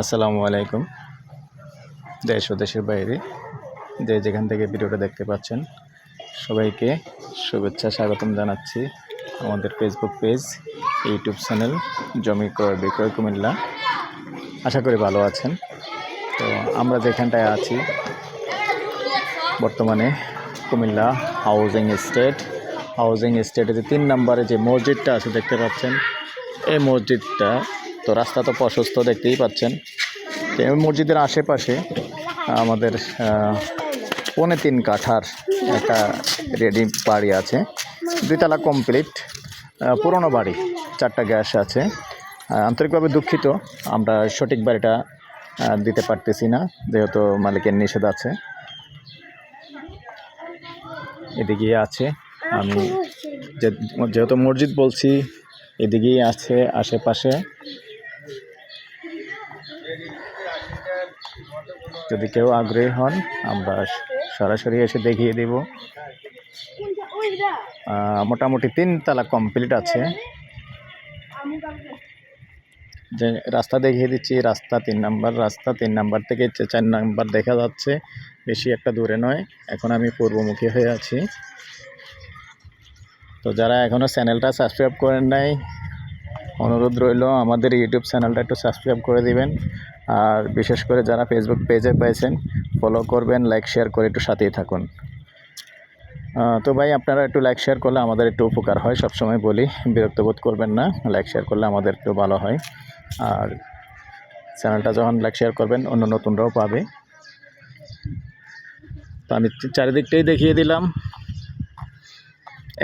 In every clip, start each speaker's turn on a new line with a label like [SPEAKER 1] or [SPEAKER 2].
[SPEAKER 1] আসসালামু আলাইকুম। দেশ ও দেশের বাইরে যে যেখান থেকে ভিডিওটা দেখতে পাচ্ছেন, সবাইকে শুভেচ্ছা, স্বাগতম জানাচ্ছি আমাদের ফেসবুক পেজ ইউটিউব চ্যানেল জমি ক্রয়, বিক্রয় কুমিল্লা। আশা করি ভালো আছেন। তো আমরা যেখানটায় আছি, বর্তমানে কুমিল্লা হাউজিং এস্টেট হাউজিং এস্টেটে যে তিন নম্বরে যে মসজিদটা আছে, দেখতে পাচ্ছেন এই মসজিদটা তো রাস্তা তো প্রশস্ত দেখতেই পাচ্ছেন। এই মসজিদের আশেপাশে আমাদের পৌনে তিন কাঠার একটা রেডি বাড়ি আছে। দুইতলা কমপ্লিট পুরনো বাড়ি, চারটা গ্যাস আছে। আন্তরিকভাবে দুঃখিত, আমরা সঠিক বাড়িটা দিতে পারতেছি না, যেহেতু মালিকের নিষেধ আছে। এদিকে আছে, আমি যেহেতু মসজিদ বলছি এদিকেই আছে আশেপাশে। যদি কেউ আগ্রহী হন, আমরা সরাসরি এসে দেখিয়ে দেব। মোটামুটি তিনতলা কমপ্লিট আছে। যে রাস্তা দেখিয়ে দিচ্ছি, রাস্তা তিন নাম্বার, রাস্তা তিন নাম্বার থেকে চার নাম্বার দেখা যাচ্ছে। বেশি একটা দূরে নয়, এখন আমি পূর্বমুখী হয়ে আছি। তো যারা এখনও চ্যানেলটা সাবস্ক্রাইব করেন নাই, অনুরোধ রইল আমাদের ইউটিউব চ্যানেলটা একটু সাবস্ক্রাইব করে দিবেন। আর বিশেষ করে যারা ফেসবুক পেজে পেয়েছেন ফলো করবেন লাইক শেয়ার করে একটু সাথেই থাকুন। তো ভাই, আপনারা একটু লাইক শেয়ার করলে আমাদের একটু উপকার হয়, সবসময় বলি, বিরক্ত বোধ করবেন না। লাইক শেয়ার করলে আমাদের একটু ভালো হয়। আর চ্যানেলটা যখন লাইক শেয়ার করবেন, অন্য নতুনরাও পাবে। তো আমি চারিদিকটাই দেখিয়ে দিলাম।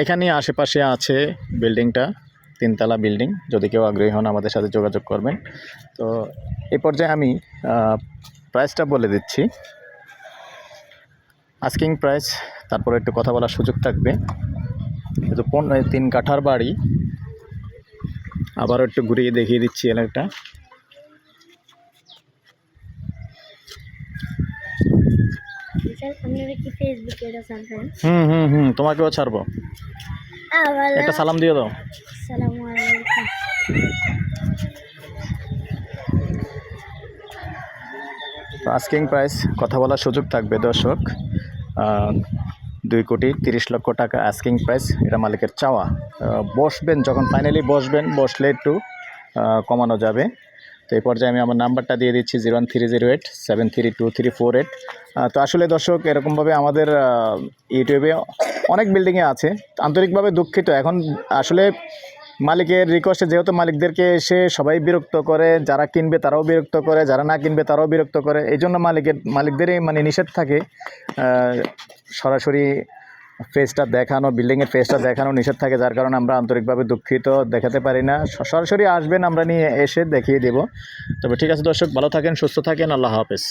[SPEAKER 1] এখানে আশেপাশে আছে বিল্ডিংটা, তিনতলা বিল্ডিং। যদি কেউ আগ্রহী হন আমাদের সাথে যোগাযোগ করবেন। তো এই পর্যায়ে আমি প্রাইসটা বলে দিচ্ছি। আস্কিং প্রাইস তারপরে একটু কথা বলার সুযোগ থাকবে। কিন্তু তিন কাঠার বাড়ি, আবারও একটু ঘুরিয়ে দেখিয়ে দিচ্ছি এলাকাটা।
[SPEAKER 2] আপনারা কি ফেসবুকে এটা জানতেন
[SPEAKER 1] হুম হুম হুম তোমাকেও ছাড়বো। একটা সালাম দিয়ে দাও।
[SPEAKER 2] আসসালামু আলাইকুম।
[SPEAKER 1] আস্কিং প্রাইস কথা বলার সুযোগ থাকবে দর্শক। দুই কোটি তিরিশ লক্ষ টাকা আস্কিং প্রাইস এটা মালিকের চাওয়া। বসবেন যখন ফাইনালি বসবেন বসলে একটু কমানো যাবে। তো এই পর্যায়ে আমি আমার নাম্বারটা দিয়ে দিচ্ছি zero one three zero eight seven three two three four eight তো আসলে দর্শক, এরকমভাবে আমাদের ইউটিউবে অনেক বিল্ডিংয়ে আছে। আন্তরিকভাবে দুঃখিত। এখন আসলে মালিকের রিকোয়েস্টে যেহেতু মালিকদেরকে এসে সবাই বিরক্ত করে, যারা কিনবে তারাও বিরক্ত করে, যারা না কিনবে তারাও বিরক্ত করে, এই জন্য মালিকের, মালিকদেরই মানে নিষেধ থাকে। সরাসরি ফেসটা দেখানো বিল্ডিংয়ের ফেসটা দেখানো নিষেধ থাকে, যার কারণে আমরা আন্তরিকভাবে দুঃখিত, দেখাতে পারি না। সরাসরি আসবেন, আমরা নিয়ে এসে দেখিয়ে দেব। তবে ঠিক আছে দর্শক, ভালো থাকেন, সুস্থ থাকেন, আল্লাহ হাফেজ।